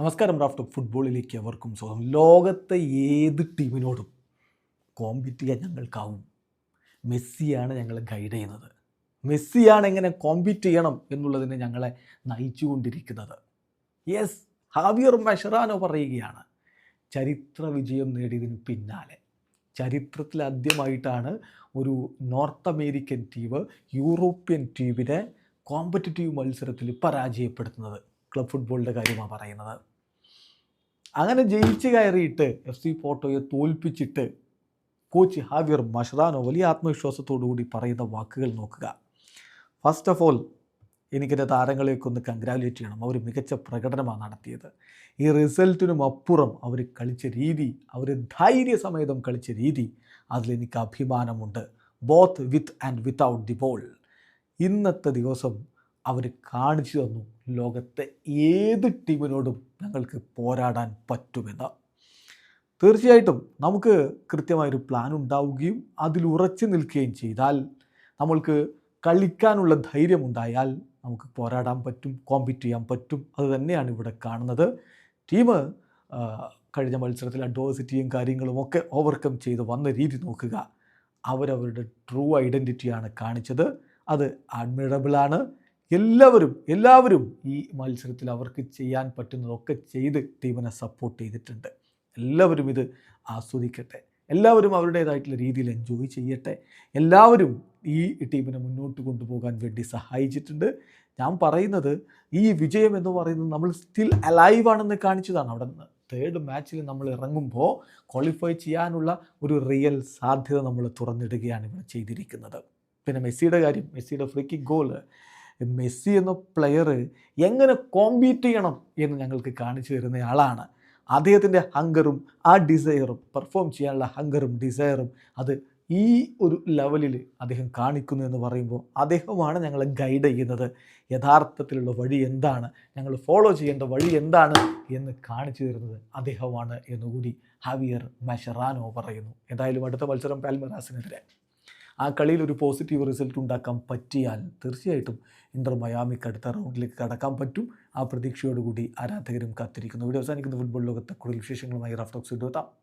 നമസ്കാരം റാഫ്റ്റ് ഫുട്ബോളിലേക്ക് അവർക്കും സ്വാഗതം. ലോകത്തെ ഏത് ടീമിനോടും കോമ്പീറ്റ് ചെയ്യാൻ ഞങ്ങൾക്കാവും. മെസ്സിയാണ് ഞങ്ങളെ ഗൈഡ് ചെയ്യുന്നത്. മെസ്സിയാണ് എങ്ങനെ കോമ്പീറ്റ് ചെയ്യണം എന്നുള്ളതിനെ ഞങ്ങളെ നയിച്ചുകൊണ്ടിരിക്കുന്നത്. യെസ് ഹാവിയർ മെഷറാനോ പറയുകയാണ് ചരിത്ര വിജയം നേടിയതിന് പിന്നാലെ. ചരിത്രത്തിൽ ആദ്യമായിട്ടാണ് ഒരു നോർത്ത് അമേരിക്കൻ ടീം യൂറോപ്യൻ ടീമിനെ കോമ്പറ്റിറ്റീവ് മത്സരത്തിൽ പരാജയപ്പെടുത്തുന്നത്. ക്ലബ് ഫുട്ബോളിന്റെ കാര്യമാണ് പറയുന്നത്. അങ്ങനെ ജയിച്ച് കയറിയിട്ട് എഫ് സി പോർട്ടോയെ തോൽപ്പിച്ചിട്ട് കോച്ച് ഹാവിയർ മഷ്റാനോ വലിയ ആത്മവിശ്വാസത്തോടുകൂടി പറയുന്ന വാക്കുകൾ നോക്കുക. ഫസ്റ്റ് ഓഫ് ഓൾ എനിക്കെന്റെ താരങ്ങളെയൊക്കെ ഒന്ന് കൺഗ്രാജുലേറ്റ് ചെയ്യണം. അവർ മികച്ച പ്രകടനമാണ് നടത്തിയത്. ഈ റിസൾട്ടിനും അപ്പുറം അവർ കളിച്ച രീതി അവർ ധൈര്യസമേതം കളിച്ച രീതി അതിലെനിക്ക് അഭിമാനമുണ്ട്. Both with and without the ball ഇന്നത്തെ ദിവസം അവർ കാണിച്ചു തന്നു ലോകത്തെ ഏത് ടീമിനോടും ഞങ്ങൾക്ക് പോരാടാൻ പറ്റുമെന്ന്. തീർച്ചയായിട്ടും നമുക്ക് കൃത്യമായൊരു പ്ലാൻ ഉണ്ടാവുകയും അതിൽ ഉറച്ചു നിൽക്കുകയും ചെയ്താൽ നമ്മൾക്ക് കളിക്കാനുള്ള ധൈര്യമുണ്ടായാൽ നമുക്ക് പോരാടാൻ പറ്റും കോമ്പീറ്റ് ചെയ്യാൻ പറ്റും. അത് തന്നെയാണ് ഇവിടെ കാണുന്നത്. ടീം കഴിഞ്ഞ മത്സരത്തിൽ അഡ്വേഴ്സിറ്റിയും കാര്യങ്ങളും ഒക്കെ ഓവർകം ചെയ്ത് വന്ന രീതി നോക്കുക. അവരവരുടെ ട്രൂ ഐഡന്റിറ്റിയാണ് കാണിച്ചത്. അത് അഡ്മിറബിളാണ് എല്ലാവരും എല്ലാവരും ഈ മത്സരത്തിൽ അവർക്ക് ചെയ്യാൻ പറ്റുന്നതൊക്കെ ചെയ്ത് ടീമിനെ സപ്പോർട്ട് ചെയ്തിട്ടുണ്ട്. എല്ലാവരും ഇത് ആസ്വദിക്കട്ടെ. എല്ലാവരും അവരുടേതായിട്ടുള്ള രീതിയിൽ എൻജോയ് ചെയ്യട്ടെ. എല്ലാവരും ഈ ടീമിനെ മുന്നോട്ട് കൊണ്ടുപോകാൻ വേണ്ടി സഹായിച്ചിട്ടുണ്ട്. ഞാൻ പറയുന്നത് ഈ വിജയം എന്ന് പറയുന്നത് നമ്മൾ സ്റ്റിൽ അലൈവ് ആണെന്ന് കാണിച്ചതാണ്. അവിടെ നിന്ന് തേർഡ് മാച്ചിൽ നമ്മൾ ഇറങ്ങുമ്പോൾ ക്വാളിഫൈ ചെയ്യാനുള്ള ഒരു റിയൽ സാധ്യത നമ്മൾ തുറന്നിടുകയാണ് ഇവിടെ ചെയ്തിരിക്കുന്നത്. പിന്നെ മെസ്സിയുടെ കാര്യം മെസ്സിയുടെ ഫ്രീ കിക്ക് ഗോൾ മെസ്സി എന്ന പ്ലെയർ എങ്ങനെ കോമ്പീറ്റ് ചെയ്യണം എന്ന് ഞങ്ങൾക്ക് കാണിച്ചു തരുന്നയാളാണ് അദ്ദേഹത്തിന്റെ ഹങ്കറും ആ ഡിസയറും പെർഫോം ചെയ്യാനുള്ള ഹങ്കറും ഡിസയറും അത് ഈ ഒരു ലെവലിൽ അദ്ദേഹം കാണിക്കുന്നു എന്ന് പറയുമ്പോൾ അദ്ദേഹമാണ് ഞങ്ങളെ ഗൈഡ് ചെയ്യുന്നത്. യഥാർത്ഥത്തിലുള്ള വഴി എന്താണ്? ഞങ്ങൾ ഫോളോ ചെയ്യേണ്ട വഴി എന്താണ് എന്ന് കാണിച്ചു തരുന്നത് അദ്ദേഹമാണ് എന്നുകൂടി ഹവിയർ മെഷറാനോ പറയുന്നു. എന്തായാലും അടുത്ത മത്സരം പാൽമറാസിനെതിരെ. ആ കളിയിൽ ഒരു പോസിറ്റീവ് റിസൾട്ട് ഉണ്ടാക്കാൻ പറ്റിയാൽ തീർച്ചയായിട്ടും ഇന്റർ മയാമിക്ക് അടുത്ത റൗണ്ടിലേക്ക് കടക്കാൻ പറ്റും. ആ പ്രതീക്ഷയോടുകൂടി ആരാധകരും കാത്തിരിക്കുന്നു. ഇവിടെ അവസാനിക്കുന്ന. ഫുട്ബോൾ ലോകത്തെ കൂടുതൽ വിശേഷങ്ങളുമായി റഫ്റ്റോക്സ് എത്താം.